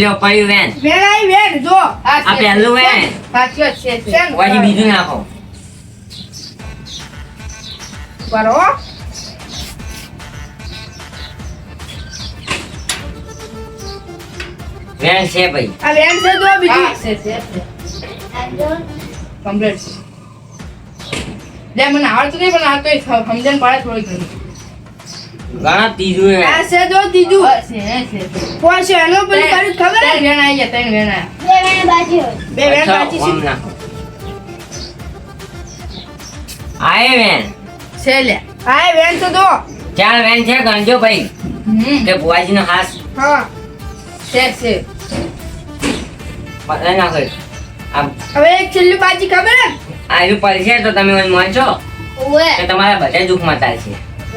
લ્યો પડ્યું વેન વેણ આઈ વેણ જો આ પહેલું વેન સાચી છે છે. શેન બીજું નાખો બરો વેન છે ભાઈ આ વેણ છે જો બીજું છે, છે, છે. છે. લે, મને આવડતું નહીં પણ આ તો સમજણ પડે થોડી ઘણી. ઘણા ત્રીજું વેન આ છે જો ત્રીજું. છે, છે, છે. પોશે એનો પેલું કર્યું ખબર? ત્રણ વેણ આઈ ગયા, ત્રણ વેણ. બે વેણ અચ્છા, બાકી ઓમ છે નાખો આ એ વેન છે લે. હા વેણ તો જો ચાર વેન છે ગણજો ભાઈ. કે હા. છે, છે. આ હવે એક છેલ્લી બાજી ખબર? હે? આયુ પડશે તો તમે મને માનશો કે તમારા બધા દુઃખ મટાય છે.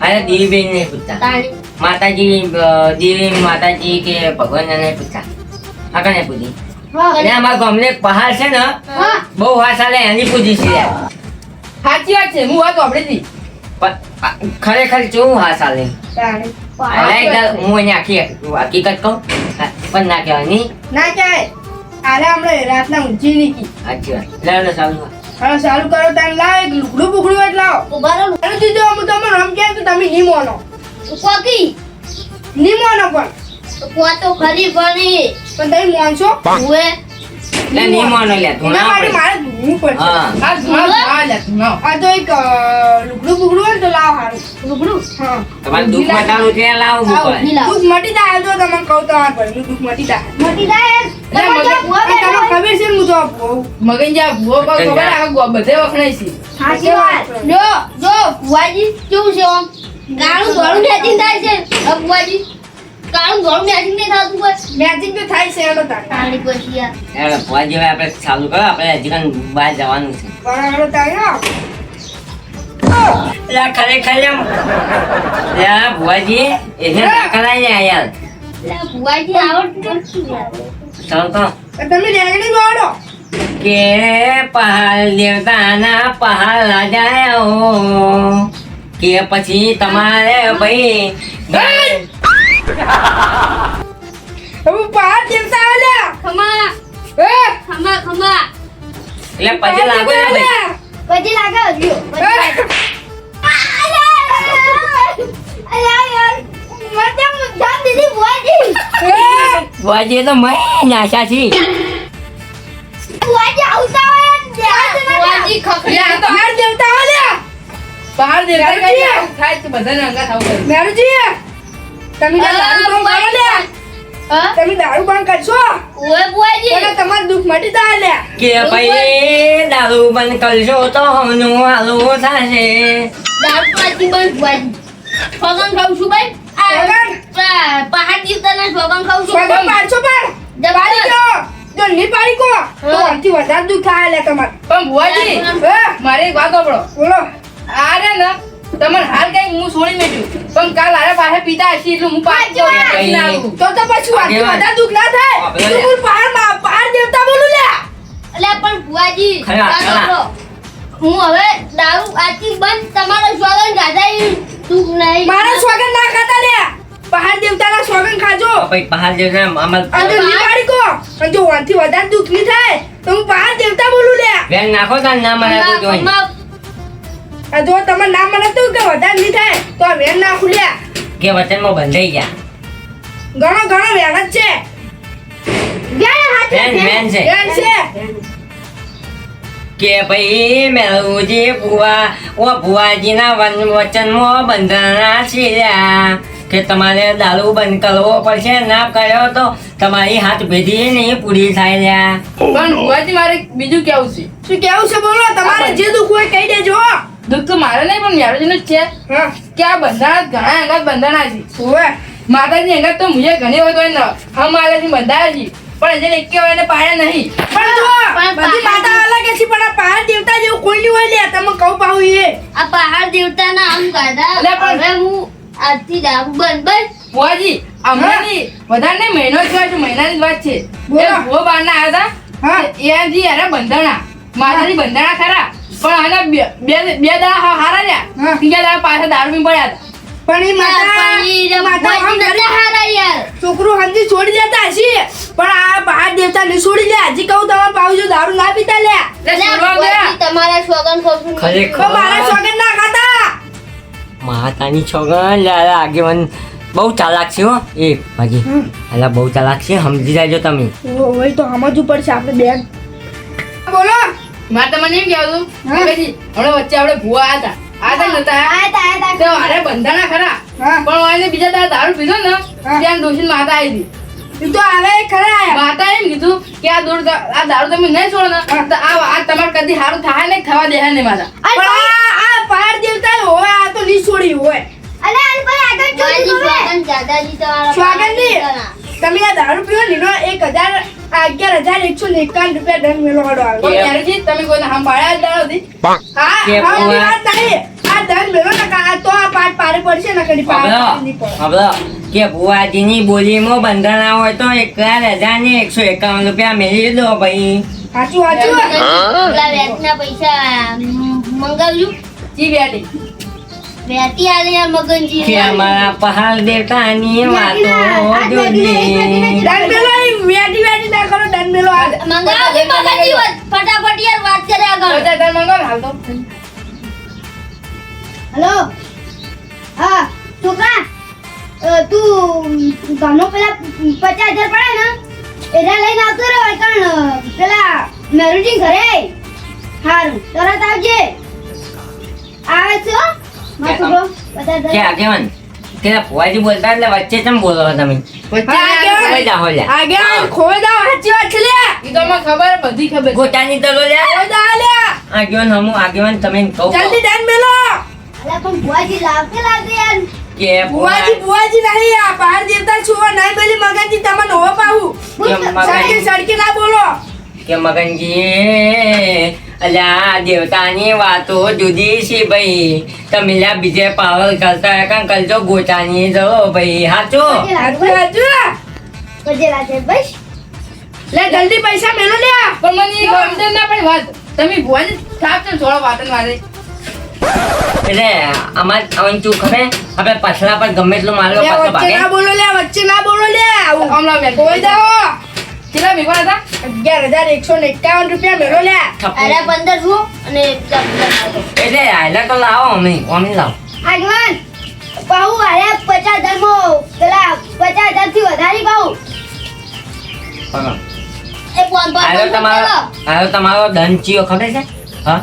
અરે દેવીબેન ને પૂછતા માતાજી દેવી માતાજી કે ભગવાન ને પૂછતા. કને પૂછી. અને અમારા ગામને પહાડ છે ને બહુ વાત ચાલે એની પૂજી છે. સાચી વાત છે હું વાત વાપરી ખરેખર કેવું હા. ચાલે હું અહીંયા આખી હકીકત કહું. પણ ના કહેવાય નહીં ના કહેવાય. આલે આપણે રાતના ઊંચી નીકળી સાચી વાત. લે લે સારું. હવે સારું કરો લાવ એક લુગડું બુગડું એટલે લાવો અને દીધો હું તમને રમ કે તો તમે ની મોનો નહીં મોનો પણ. ખરી ભણી પણ તમે મોનશો હુએ લે નહીં માનો લે ધૂણા માટે મારે ધૂણવું પડશે. આ ધુમાડો, ધુમાડો લે, ધુમાડો. આ તો એક લુગડું બુગડું હોય તો લાવ હારું. લુગડું? હા. તમારે દુઃખ મટાડવું છે લાવવું દુઃખ મટી જાય તો તમને કહું તમારે પર દુઃખ મટી જાય. મોટી થાય લે, મગજ- અને તમને ખબર છે હું તો મગન જા ભૂવો પગ ખબર આ ગો- બધે વખણાય છે. સાચી વાત. જો જો ફુવાજી કેવું છે આમ? ધોળું મેચિંગ થાય છે. હવે નહીં થતું તો થાય છે તારે. પછી યાર. ભુવાજી હવે આપણે ચાલુ કરો આપણે હજી કાંઈ બહાર જવાનું છે. પણ એનો લા ખરેખર એમ? ભુવાજી એને ને યાર એટલે ફુવાજી આવડતું નથી યાર? ચાલો તો. તો તમે દોડો કે પહાડ દેવતાના પહાડ રાજા કે પછી તમારે ભાઈ હવે બહાર દેવતા આલ્યા ખમા. એ ખમા ખમા. એટલે લાગો ને ભાઈ? લાગે તો નાશા છી. આવતા હોય તો દેવતા આલ્યા બહાર કઈ થાય તો બધાને આવું મેરુજી. તમે જે દારૂ બંધ કરો હા? તમે દારૂ બંધ કરશો? ઓય બુઆજી. તો તમારું દુઃખ મટી જાય લે કે ભાઈ દારૂ બંધ કરશો તો હમનું હાલો થશે. દારૂ પાછી બંધ બુઆજી. ફગન ખાઉં છું ભાઈ? પા- પહાડ જીવતાના ફગન છું સ્વાગત પાડશો પણ? પાડી દો. જો પાડી કો તો આનાથી વધારે દુઃખ થાય લે તમારે. પણ હે? મારે એક વાત બોલો. આ રે ને તમને હાલ કઈ હું છોડી મેટ્યું પણ કાલ આરે પાસે પિતા હશે એટલે હું પાર. તો તો પછી આનાથી બધા દુખ ના થાય. તું બોલ પહાડ માં- પાર દેવતા બોલું લે. એટલે પણ. સાંભળો. હું હવે દારૂ આથી બંધ તમારો છોગન ગાધા દુઃખ નહીં. મારો સ્વાગત ના ખાતા લે. પહાડ દેવતાના સ્વાગત ખાજો. ભાઈ પહાડ દેવતા અમલ અને જો કો અને જો વાંથી વધારે દુઃખની થાય તો હું પહાડ દેવતા બોલું લે. વેન નાખો તાર ના મને તો જોઈ જો તમે ના મને તો કે વધારે નહીં થાય તો આ વેન ના ખુલ્યા કે વચનમાં બંધાઈ ગયા. ઘણો ઘણો વેન જ છે. વેન વેન છે. વેન છે. કે ભાઈ મેળુજી ભુવા ઓ ભુવાજીના વચનમાં બંધાણા છીએ કે તમારે દારૂ બંધ કરવો પડશે ના કર્યો તો તમારી હાથ ભેદી નહીં પૂરી થાય લ્યા. પણ ભુવાજી મારે બીજું કેવું છે? શું કેવું છે બોલો? તમારે જે દુઃખ હોય કહી દેજો. દુઃખ તો મારે નહીં પણ મેરુજીનું જ છે. કે આ બંધારણ ઘણા અંગાત બંધાણા છે. હોવે માતાજી અંગત તો મુજે ઘણી વખત હોય ને હમ માતાજી બંધાયા છે. પણ હજી એક હોય ને પાડ્યા નહીં. પણ જો બધી માતા અલગ છે પણ આ પહાડ દેવતા જેવું કોઈ નહીં હોય લે તમે કહું પાવું એ. આ પહાડ દેવતાના આમ કાઢા અલ્યા પણ- હવે હું આજથી દારૂ બંધ બંધ. બુઆજી હમણાંની વધારે મહિનો જ વાત છે મહિનાની વાત છે. બોલો. બહારના આવ્યા હા. એ એજી અરે બંધાણા. માતાજી બંધાણા ખરા. પણ આના બે બે હા- હારા રહ્યા. હા. ત્રીજા દાડા પાછા દારૂ પી પડ્યા હતા. પણ એ માતા માતા હારા યાર છોકરું સમજી છોડી દેતા હશે. પણ આ પહાડ દેવતા ને છોડી લે. હજી કહું તમારે પાવજો દારૂ ના પીતા લે. તમારા સોગન. ખરેખર. મારા સોગંદ ના ખાતા. માતાની છોકરા લ્યા આગેવાન બહુ ચાલાક છે હો. એ ભાજી. અલા બહુ ચાલાક છે. સમજી જાજો તમે. ઓય તો સમજવું પડશે આપણે બેન. બોલો. મારે તમને એમ કહેવું હતું પછી હમણાં વચ્ચે આપણે ભૂવા હતા આતા નતા? આતા આતા તો અરે બંધાણા ખરા. પણ વાયને બીજા દાડા દારૂ પીધો ને ત્યાં ડોશી માતા આવી હતી. તો આવે ખરા માતા એમ કીધું કે આ દૂર આ દારૂ તમે નહીં છોડો ને તો આ આ તમારે કદી સારું થાય નહીં થવા દે નહીં માતા. પણ આ આ પહાડ દેવતા હોય આ તો નહીં છોડી હોય ભુવાજી, સ્વાગત દાદાજી તમારા સ્વાગત. તમે આ દારૂ પીવો ને એક હજાર અગિયાર હજાર એકસો એકાવન રૂપિયા દંડ મેળો વાળો આવે. ત્યારેથી તમે કોઈને હમ જ દાડો હતી. હા હા વાત નહીં આ દંડ મેળો ને તો આ પાટ પારે પડશે ને કદી પાર નહીં કે ભુવાજીની બોલીમાં બંધાણા હોય તો એકાદ હજાર ને એકસો એકાવન રૂપિયા મેળવી દો ભાઈ. સાચું સાચું. પેલા વ્યાજના પૈસા મંગાવજો. જી બેટી. વ્યાતી આલે મગનજી કે અમારા. પહાડ દેવતાની વાતો જોજે દંડ વેડી વેડી ના કરો દંડ મેળો આ મગનજી ફટાફટ યાર વાત કરે આગળ. પચાસ હજાર મંગાવો હાલ તો. હેલો? હા છોકરા અ, તું ગામનો પેલા પચાસ હજાર પડે ને એના લઈને આવતો રહ્યો કારણ પેલા મેરુજી ઘરે. સારું તરત આવજે. આવે છો કે આગેવાન કે ભુવાજી બોલતા એટલે વચ્ચે કેમ બોલો તમે? વચ્ચે હા, ખોઈ જાઓ લ્યા. આગે ખોઈ દો સાચી વાત લે ઈ તો અમને ખબર બધી ખબર ગોટાની તલો લ્યા. ખોઈ દો લે આગેવાન હમું આગેવાન તમે કહો. કે બુવાજી બુવાજી નહીં આ પહાડ દેવતા છો નહીં બોલી મગનજી તમને હો પાહું સડકી સડકી ના બોલો. કે મગનજી અલ્યા દેવતાની વાતો જુદી છે ભાઈ. તમે લ્યા બીજે પાવર કરતા કાં કરજો ગોટાની જો ભાઈ. હાચો? હાચો? સાચું લાગે બસ લે જલ્દી પૈસા મેળો લે. પણ મને ગમતે ના પણ વાત તમે ભુવાજી સાફ છો છોડો વાતન મારે. એટલે અમાર અવન ચૂક હવે આપણે પછલા પર ગમે એટલું મારવા લે, પાછો ભાગે. ના બોલો લે વચ્ચે ના બોલો લે આવું. હમણાં બેન કોઈ દો કેટલા ભેગા હતા? અગિયાર હજાર એકસો ને એકાવન રૂપિયા મેળો લે. અરે પંદર જુઓ અને એટલે આયલા તો લાવો અમે અમે લાવો. આગવાન પાઉ અરે પચાસ હજાર પેલા પચાસ હજારથી વધારી પાઉ તમારો ચિયો ખબર છે? હા?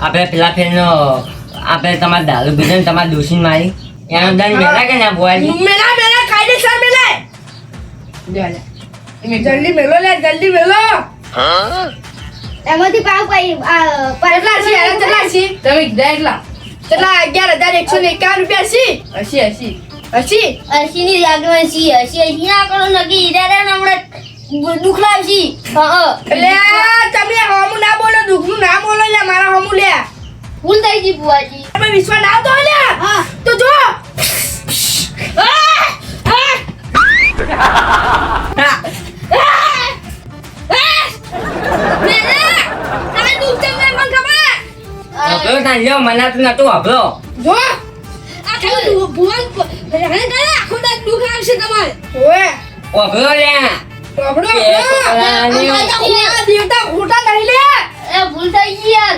આપણે પેલા ફેરનો આપણે તમારા દારૂ પીધો ને તમારે દોષી મારી. એનો દંડ મેળા કે ના ભુવાજી? મેળા મેલા કાયદેસર એક જલ્દી મેલો લે જલ્દી મેલો. એમાંથી પાવ પાઈ કેટલા છે? કેટલા છે? તમે કીધા એટલા. કેટલા? અગિયાર હજાર એકસો ને એકાવન રૂપિયા છે. હસી હસી હસી અશીની આગળ અશી હસી અશી ના કરો નકી ઈરાદા ને હમણાં. દુઃખ લાવશી હા એટલે તમે હમું ના બોલો દુખનું ના બોલો લે મારા હમું લે ભૂલ થઈ ગઈ બુઆજી તમે વિશ્વા ના આવતો હોય લે હા. તો જો. હબળો ના લ્યો મનાતું નતું હબળો જો. ઓએ દેવતા ખોટા નહીં લે. એ ભૂલ. થઈ ગઈ યાર.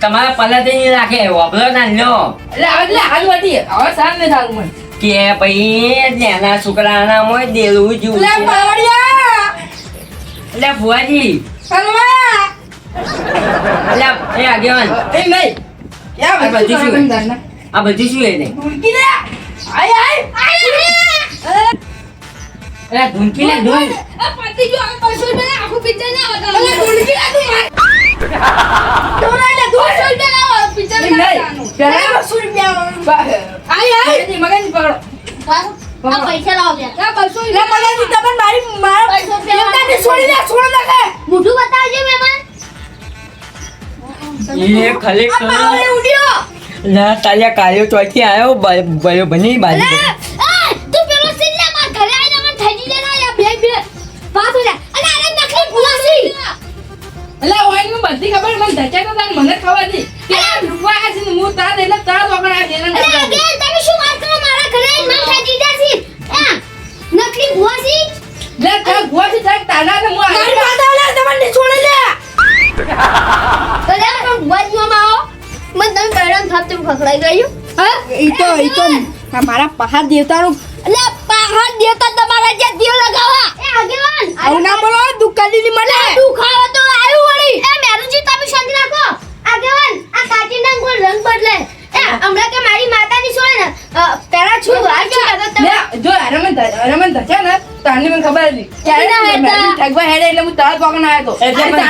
તમારા નહીં રાખે. હબળો ના લ્યો એટલે હવે એટલે હાલ વધી. હવે સાર નહીં થાતું મને. કે ભાઈ નાના છોકરાના મોય દેલું લે પાવડિયા એટલે ભુવાજી. એટલે એ આગેવાન એ નહીં. આ બધી શું આ બધી શું એ નહીં આય આય અરે ઢૂંકી લે ઢૂંઢ પતિ જો આ બસો રૂપિયા આખું પિક્ચર ના હતા અરે ઢૂંકી લે તું માર તો ના લે 200 રૂપિયા પિક્ચર ના હતા પેલા 200 રૂપિયા આય આય. મગન પકડો. પાછો આ પૈસા લાવ લે આ 200 લે મને તમે મારી મારા પૈસા દે છોડી દે છોડી દે મોઢું બતાવજો મહેમાન. એ ખાલી ખબર મને ગોઠ ને હું તારી આ માતા લે તમને છોડે લે તો લે, પણ ભૂલાસીમાં આવો. મને તમે બેડાને થાપતે ખખડાઈ ગયું. હા? ઈ તો ઈ તો મારા પહાડ દેવતાનું અલે, પહાડ દેવતા તમારા જ્યાં દિયો લગાવવા. એ, આગેવાન, આવું ના બોલો દુકાની ની મને તું તો આયું વળી. એ, મેરુજી, તમે શાંતિ રાખો. આગેવાન, આ કાચીના કોઈ રંગ બદલે. એ, હમણાં કે મારી માતાની સોય ને પેલા છું જો ને મને ખબર હતી. ઠગવા હેડે એટલે હું તાર પકડ આવ્યો હતો. એટલે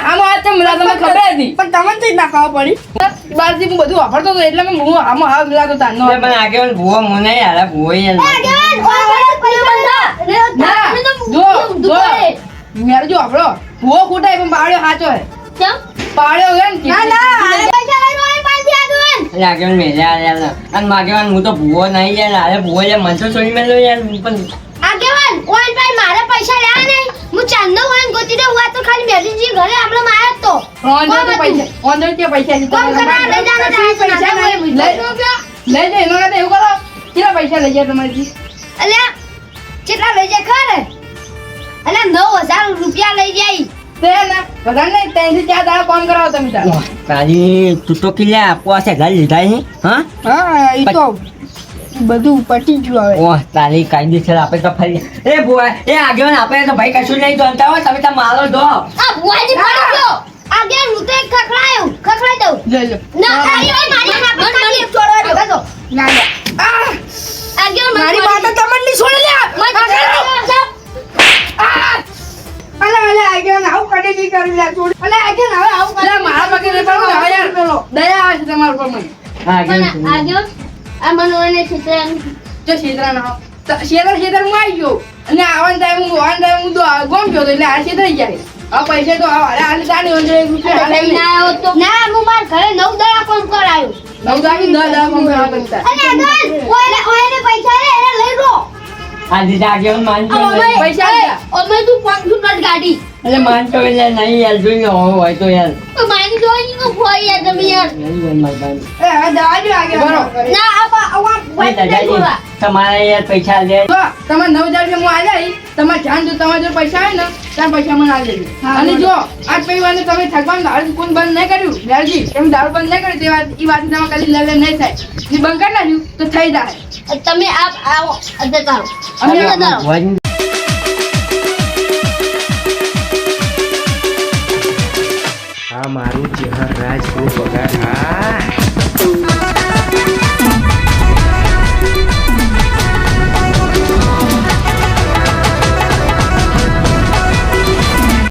આમ હાથ મને તમને ખબર હતી. પણ તમને ના ખાવા પડી. બહારથી હું બધું વાપરતો હતો એટલે મેં હું આમ હાથ મિલાતો તારનો પણ આગળ ભૂવો મને યાર ભૂવો યાર જો જો મેરે જો આપણો. ભૂવો ખોટા પણ પાડ્યો સાચો હે. પાડ્યો હે ને ના ના આ પૈસા લઈને ઓય પાછી આગળ મેલ્યા યાર અને માગેવાન હું તો ભૂવો નહીં યાર આલે ભૂવો યાર મન તો છોડી મેલો યાર પણ આગેવાન, ઓય ભાઈ મારે પૈસા લેવા નહીં. હું ચાંદનો હોય ગોતી દે હું તો ખાલી મેરુજી ઘરે આપણે મારે જ તો. ઓન તો પૈસા? ઓન પૈસા પૈસા ની કરવા લઈ જાઓ ને પૈસા લઈ લઈ જો એનો એવું કરો કેટલા પૈસા લઈ જાય તમારી અલ્યા, કેટલા લઈ જાય ખરે? અલ્યા, નવ હજાર રૂપિયા લઈ જાય. તે તું. કિલ્લા આપવા ઘર લીધા છે હા? હા તો બધું પટી ગયું હવે. ઓહ તારી કાયદેસર આપણે તો ફરી એ ભૂવા એ આગળ આપણે તો ભાઈ કશું નહીં જાણતા હોય તમે તો મારો દો આ ભુવાજી પડી ગયો. આગળ હું તો એક ખખડાયું. ખખડાઈ દઉં. લઈ લો. ના, તારી ઓય મારી હાથમાં કાઢી એક છોડવા દો. ના ના. આગળ મારી મારી- માતા તમને છોડી લે અલે આવું કડી કરી લે છોડી અલે આગળ હવે આવું કરે મારા પગે નહીં પડો હવે યાર દયા આવે છે તમારા પર મને પણ આગળ આ મનોને છેતરાનું. જો શેતરા ના શેતર શેતર હું આવી ગયો અને આવન ટાઈમ હું આવન ટાઈમ હું તો ગોમ ગયો એટલે આ શેતરાઈ જાય આ પૈસા તો હાલે હાલે તાની એક રૂપિયા હાલે ના. આવ્યો તો. ના, હું માર ઘરે નવ દડા કોમ કરાયો નવ દાગી દસ દડા કોમ કરાવો તાર. અને આગળ ઓયને ઓયને પૈસા લે એને લઈ લો. આજે જાગ્યો માનતો પૈસા. અમે તું પાંચસો નોટ કાઢી. એટલે માનતો એટલે નહીં યાર જોઈ લો હોય તો યાર. તો મારી જોઈ ની ખોઈ યાર તમે યાર. નહીં હોય મારી. એ ના, આ એ નહીં દાદાજી, તમારે યાર પૈસા લે. નવ હજાર રૂપિયા હું આલ્યા ઈ, તમારે જાણ જો તમારે જો પૈસા આવે ને ત્યાં પૈસા મને આલી દેજો અને જો આજ પૈ વાને તમે ઠગવાનું દારૂ કોણ બંધ નહીં કર્યું વ્યાજી એમ દારૂ બંધ નહીં કર્યું તે વાત એ વાત તમારે કદી લેલે નહીં થાય. જે બંધ કરી નાખ્યું તો થઈ જાય. તમે આપ આવો જતા રહો. અમે આ મારું ચહેર રાજ પગાર હા.